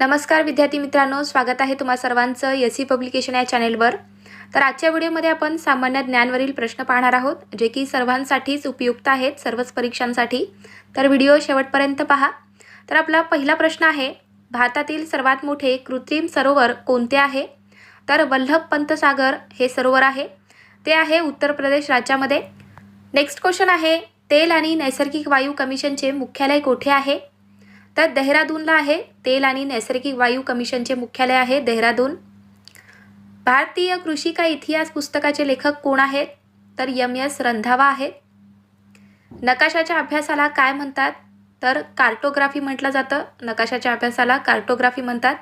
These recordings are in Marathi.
नमस्कार विद्यार्थी मित्रांनो स्वागत आहे तुम्हा सर्वांचं एस सी पब्लिकेशन या चॅनेलवर. तर आजच्या व्हिडिओमध्ये आपण सामान्य ज्ञानवरील प्रश्न पाहणार आहोत जे की सर्वांसाठीच उपयुक्त आहेत सर्वच परीक्षांसाठी. तर व्हिडिओ शेवटपर्यंत पहा. तर आपला पहिला प्रश्न आहे भारतातील सर्वात मोठे कृत्रिम सरोवर कोणते आहे? तर वल्लभ पंत सागर हे सरोवर आहे. ते आहे उत्तर प्रदेश राज्यामध्ये. नेक्स्ट क्वेश्चन आहे तेल आणि नैसर्गिक वायू कमिशनचे मुख्यालय कोठे आहे? तर देहरादूनला आहे. तेल आणि नैसर्गिक वायू कमिशनचे मुख्यालय आहे देहरादून. भारतीय कृषी का इतिहास पुस्तकाचे लेखक कोण आहेत? तर यम एस रंधावा आहेत. नकाशाच्या अभ्यासाला काय म्हणतात? तर कार्टोग्राफी म्हटलं जातं. नकाशाच्या अभ्यासाला कार्टोग्राफी म्हणतात.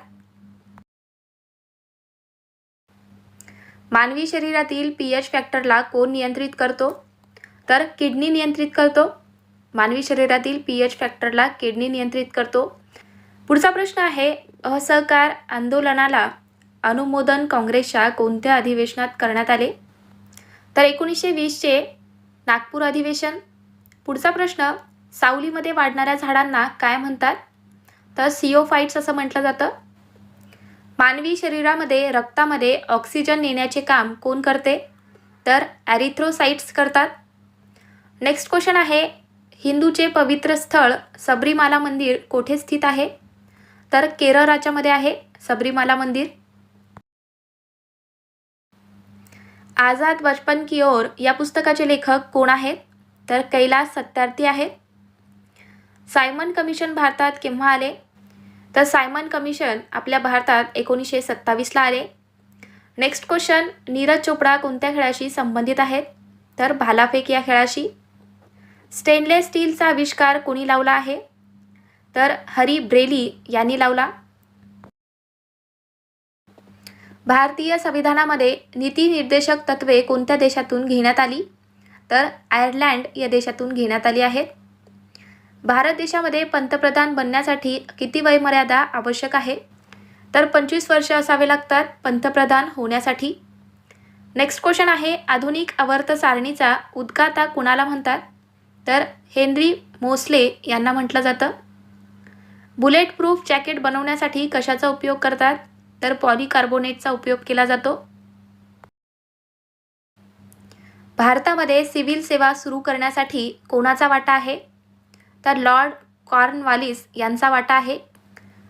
मानवी शरीरातील पी एच फॅक्टरला कोण नियंत्रित करतो? तर किडनी नियंत्रित करतो. मानवी शरीरातील पी एच फॅक्टरला किडनी नियंत्रित करतो. पुढचा प्रश्न आहे असहकार आंदोलनाला अनुमोदन काँग्रेसच्या कोणत्या अधिवेशनात करण्यात आले? तर एकोणीसशे वीसचे नागपूर अधिवेशन. पुढचा प्रश्न सावलीमध्ये वाढणाऱ्या झाडांना काय म्हणतात? तर सिओफाईट्स असं म्हटलं जातं. मानवी शरीरामध्ये रक्तामध्ये ऑक्सिजन नेण्याचे काम कोण करते? तर ॲरिथ्रोसाइट्स करतात. नेक्स्ट क्वेश्चन आहे हिंदूचे पवित्र स्थळ सबरीमाला मंदिर कोठे स्थित आहे? तर केरळ राज्यामध्ये आहे सबरीमाला मंदिर. आझाद बचपन की ओर या पुस्तकाचे लेखक कोण आहेत? तर कैलास सत्यार्थी आहेत. सायमन कमिशन भारतात केव्हा आले? तर सायमन कमिशन आपल्या भारतात एकोणीसशे सत्तावीसला आले. नेक्स्ट क्वेश्चन नीरज चोपडा कोणत्या खेळाशी संबंधित आहेत? तर भालाफेक या खेळाशी. स्टेनलेस स्टीलचा आविष्कार कोणी लावला आहे? तर हरी ब्रेली यांनी लावला. भारतीय संविधानामध्ये नीती निर्देशक तत्वे कोणत्या देशातून घेण्यात आली? तर आयर्लंड या देशातून घेण्यात आली आहेत. भारत देशामध्ये पंतप्रधान बनण्यासाठी किती वयमर्यादा आवश्यक आहे? तर पंचवीस वर्ष असावे लागतात पंतप्रधान होण्यासाठी. नेक्स्ट क्वेश्चन आहे आधुनिक आवर्त सारणीचा उद्गाता कुणाला म्हणतात? तर हेनरी मोसले यांना म्हटलं जातं. बुलेट प्रूफ जॅकेट बनवण्यासाठी कशाचा उपयोग करतात? तर पॉलिकार्बोनेटचा उपयोग केला जातो. भारतामध्ये सिव्हिल सेवा सुरू करण्यासाठी कोणाचा वाटा आहे? तर लॉर्ड कॉर्नवालिस यांचा वाटा आहे.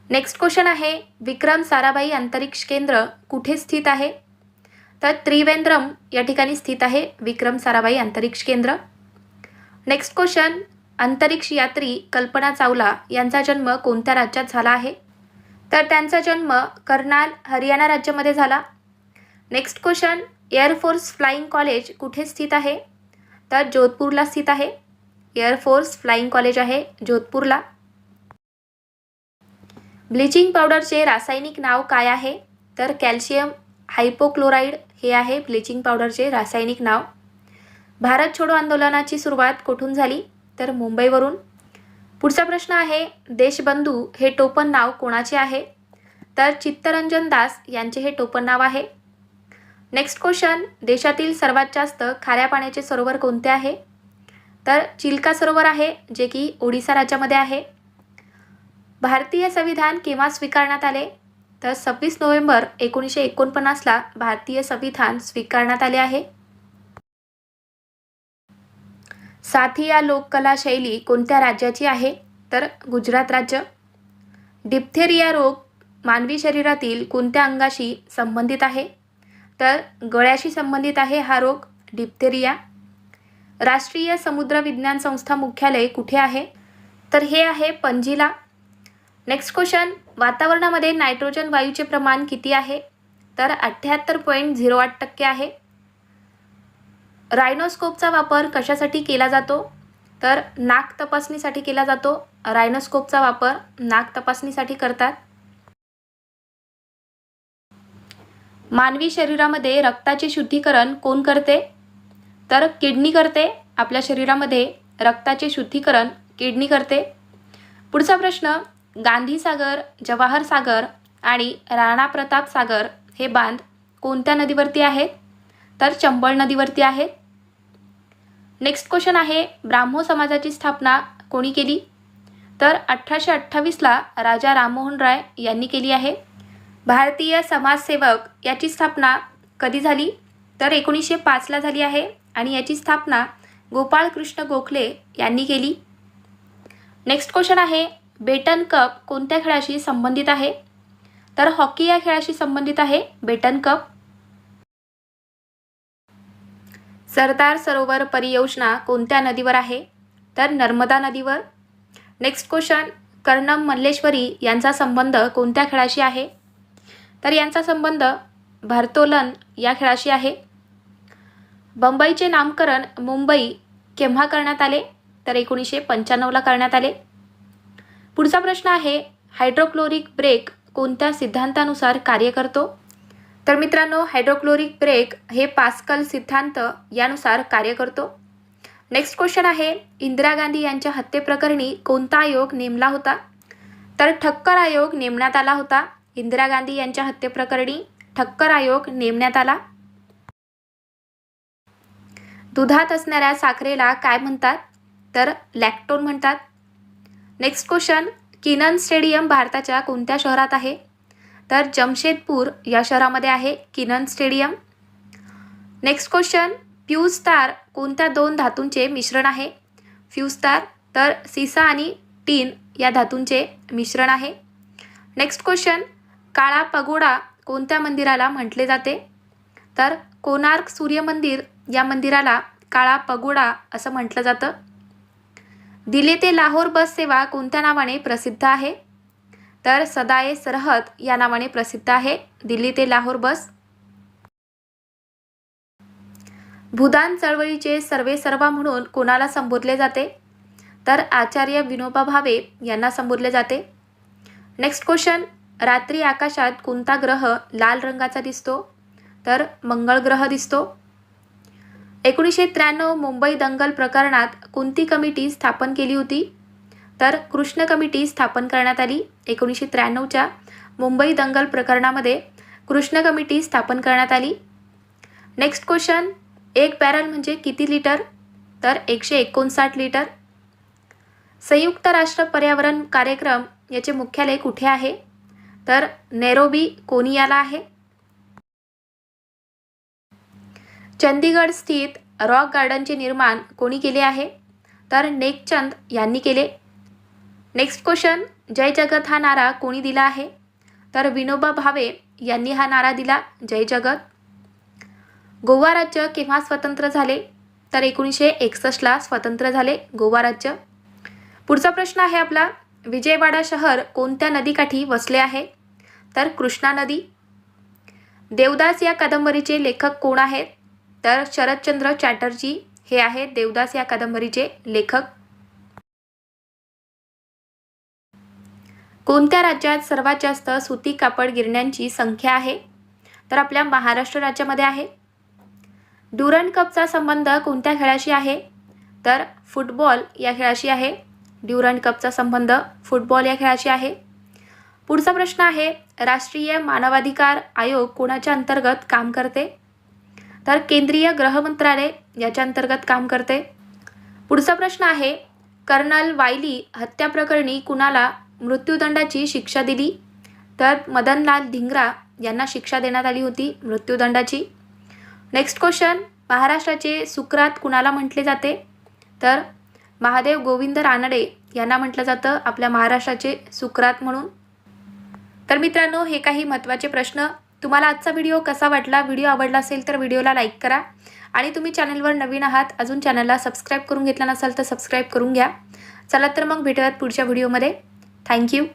नेक्स्ट क्वेश्चन आहे विक्रम साराभाई अंतरिक्ष केंद्र कुठे स्थित आहे? तर त्रिवेंद्रम या ठिकाणी स्थित आहे विक्रम साराभाई अंतरिक्ष केंद्र. नेक्स्ट क्वेश्चन अंतरिक्ष यात्री कल्पना चावला यांचा जन्म कोणत्या राज्यात झाला आहे? तर त्यांचा जन्म कर्नाल हरियाणा राज्यामध्ये झाला. Next question air force flying college कुठे स्थित आहे? तर जोधपूरला स्थित आहे. एअरफोर्स फ्लाईंग कॉलेज आहे जोधपूरला. ब्लिचिंग पावडरचे रासायनिक नाव काय आहे? तर कॅल्शियम हायपोक्लोराईड हे आहे ब्लिचिंग पावडरचे रासायनिक नाव. भारत छोडो आंदोलनाची सुरुवात कुठून झाली? तर मुंबईवरून. पुढचा प्रश्न आहे देशबंधू हे टोपण नाव कोणाचे आहे? तर चित्तरंजन दास यांचे हे टोपण नाव आहे. नेक्स्ट क्वेश्चन देशातील सर्वात जास्त खाऱ्या पाण्याचे सरोवर कोणते आहे? तर चिल्का सरोवर आहे जे की ओडिसा राज्यामध्ये आहे. भारतीय संविधान केव्हा स्वीकारण्यात आले? तर सव्वीस नोव्हेंबर एकोणीसशे एकोणपन्नासला भारतीय संविधान स्वीकारण्यात आले आहे. साथी या लोककला शैली कोणत्या राज्याची आहे? तर गुजरात राज्य. डिप्थेरिया रोग मानवी शरीरातील कोणत्या अंगाशी संबंधित आहे? तर गळ्याशी संबंधित आहे हा रोग डिप्थेरिया. राष्ट्रीय समुद्र विज्ञान संस्था मुख्यालय कुठे आहे? तर हे आहे पणजीला. नेक्स्ट क्वेश्चन वातावरणामध्ये नायट्रोजन वायूचे प्रमाण किती आहे? तर अठ्ठ्याहत्तर पॉईंट झिरो आठ टक्के आहे. रायनोस्कोपचा वापर कशासाठी केला जातो? तर नाक तपासणीसाठी केला जातो. रायनोस्कोपचा वापर नाक तपासणीसाठी करतात. मानवी शरीरामध्ये रक्ताचे शुद्धीकरण कोण करते? तर किडनी करते. आपल्या शरीरामध्ये रक्ताचे शुद्धीकरण किडनी करते. पुढचा प्रश्न गांधी सागर जवाहर सागर आणि राणा प्रताप सागर हे बांध कोणत्या नदीवरती आहेत? तर चंबळ नदीवरती आहेत नेक्स्ट क्वेश्चन आहे ब्राह्मो समाजाची स्थापना कोणी केली? तर अठराशे अठ्ठावीसला राजा राममोहन राय यांनी केली आहे. भारतीय समाजसेवक याची स्थापना कधी झाली? तर एकोणीसशे पाचला झाली आहे आणि याची स्थापना गोपाळकृष्ण गोखले यांनी केली. नेक्स्ट क्वेश्चन आहे बेटन कप कोणत्या खेळाशी संबंधित आहे? तर हॉकी या खेळाशी संबंधित आहे बेटन कप. सरदार सरोवर परियोजना कोणत्या नदीवर आहे? तर नर्मदा नदीवर. नेक्स्ट क्वेश्चन कर्णम मल्लेश्वरी यांचा संबंध कोणत्या खेळाशी आहे? तर यांचा संबंध भारतोलन या खेळाशी आहे. बंबईचे नामकरण मुंबई केव्हा करण्यात आले? तर एकोणीसशे पंच्याण्णवला करण्यात आले. पुढचा प्रश्न आहे हायड्रोक्लोरिक ब्रेक कोणत्या सिद्धांतानुसार कार्य करतो? तर मित्रांनो हायड्रोक्लोरिक ब्रेक हे पास्कल सिद्धांत यानुसार कार्य करतो. नेक्स्ट क्वेश्चन आहे इंदिरा गांधी यांच्या हत्येप्रकरणी कोणता आयोग नेमला होता? तर ठक्कर आयोग नेमण्यात आला होता. इंदिरा गांधी यांच्या हत्येप्रकरणी ठक्कर आयोग नेमण्यात आला. दुधात असणाऱ्या साखरेला काय म्हणतात? तर लॅक्टोन म्हणतात. नेक्स्ट क्वेश्चन किनन स्टेडियम भारताच्या कोणत्या शहरात आहे? तर जमशेदपूर या शहरामध्ये आहे किनन स्टेडियम. नेक्स्ट क्वेश्चन फ्यूजतार कोणत्या दोन धातूंचे मिश्रण आहे? फ्यूजतार तर सिसा आणि टीन या धातूंचे मिश्रण आहे. नेक्स्ट क्वेश्चन काळा पगोडा कोणत्या मंदिराला म्हटले जाते? तर कोणार्क सूर्य मंदिर या मंदिराला काळा पगोडा असं म्हटलं जातं. दिल्ली ते लाहोर बस सेवा कोणत्या नावाने प्रसिद्ध आहे? तर सदाए सरहद या नावाने प्रसिद्ध आहे. दिल्ली ते लाहोर बस. भूदान चळवळीचे सर्वे सर्वा म्हणून कोणाला संबोधले जाते? तर आचार्य विनोबा भावे यांना संबोधले जाते. नेक्स्ट क्वेश्चन रात्री आकाशात कोणता ग्रह लाल रंगाचा दिसतो? तर मंगळ ग्रह दिसतो. एकोणीसशे त्र्याण्णव मुंबई दंगल प्रकरणात कोणती कमिटी स्थापन केली होती? तर कृष्ण कमिटी स्थापन करण्यात आली एकोणीसशे त्र्याण्णवच्या मुंबई दंगल प्रकरणामध्ये कृष्ण कमिटी स्थापन करण्यात आली. नेक्स्ट क्वेश्चन एक बॅरल म्हणजे किती लिटर तर एकशे एकोणसाठ लिटर संयुक्त राष्ट्र पर्यावरण कार्यक्रम याचे मुख्यालय कुठे आहे? तर नेरोबी कोनियाला आहे. चंदीगड स्थित रॉक गार्डनचे निर्माण कोणी केले आहे? तर नेकचंद यांनी केले. नेक्स्ट क्वेश्चन जय जगत हा नारा कोणी दिला आहे? तर विनोबा भावे यांनी हा नारा दिला. जय जगत. गोवा राज्य केव्हा स्वतंत्र झाले? तर एकोणीसशे एकसष्टला स्वतंत्र झाले गोवा राज्य. पुढचा प्रश्न आहे आपला. विजयवाडा शहर कोणत्या नदीकाठी वसले आहे? तर कृष्णा नदी. देवदास या कादंबरीचे लेखक कोण आहेत? तर शरदचंद्र चॅटर्जी हे आहेत देवदास या कादंबरीचे लेखक. कोणत्या राज्यात सर्वात जास्त सुती कापड गिरण्यांची संख्या आहे? तर आपल्या महाराष्ट्र राज्यामध्ये आहे. ड्युरन कपचा संबंध कोणत्या खेळाशी आहे? तर फुटबॉल या खेळाशी आहे. ड्युरन कपचा संबंध फुटबॉल या खेळाशी आहे. पुढचा प्रश्न आहे राष्ट्रीय मानवाधिकार आयोग कोणाच्या अंतर्गत काम करते? तर केंद्रीय गृह मंत्रालय याच्या अंतर्गत काम करते. पुढचा प्रश्न आहे कर्नल वायली हत्याप्रकरणी कुणाला मृत्यूदंडाची शिक्षा दिली? तर मदनलाल धिंगरा यांना शिक्षा देण्यात आली होती मृत्यूदंडाची. नेक्स्ट क्वेश्चन महाराष्ट्राचे सुक्रात कुणाला म्हटले जाते? तर महादेव गोविंद रानडे यांना म्हटलं जातं आपल्या महाराष्ट्राचे सुक्रात म्हणून. तर मित्रांनो हे काही महत्त्वाचे प्रश्न. तुम्हाला आजचा व्हिडिओ कसा वाटला? व्हिडिओ आवडला असेल तर व्हिडिओला लाईक करा. आणि तुम्ही चॅनलवर नवीन आहात अजून चॅनलला सबस्क्राईब करून घेतला नसाल तर सबस्क्राईब करून घ्या. चला तर मग भेटूयात पुढच्या व्हिडिओमध्ये. थँक्यू.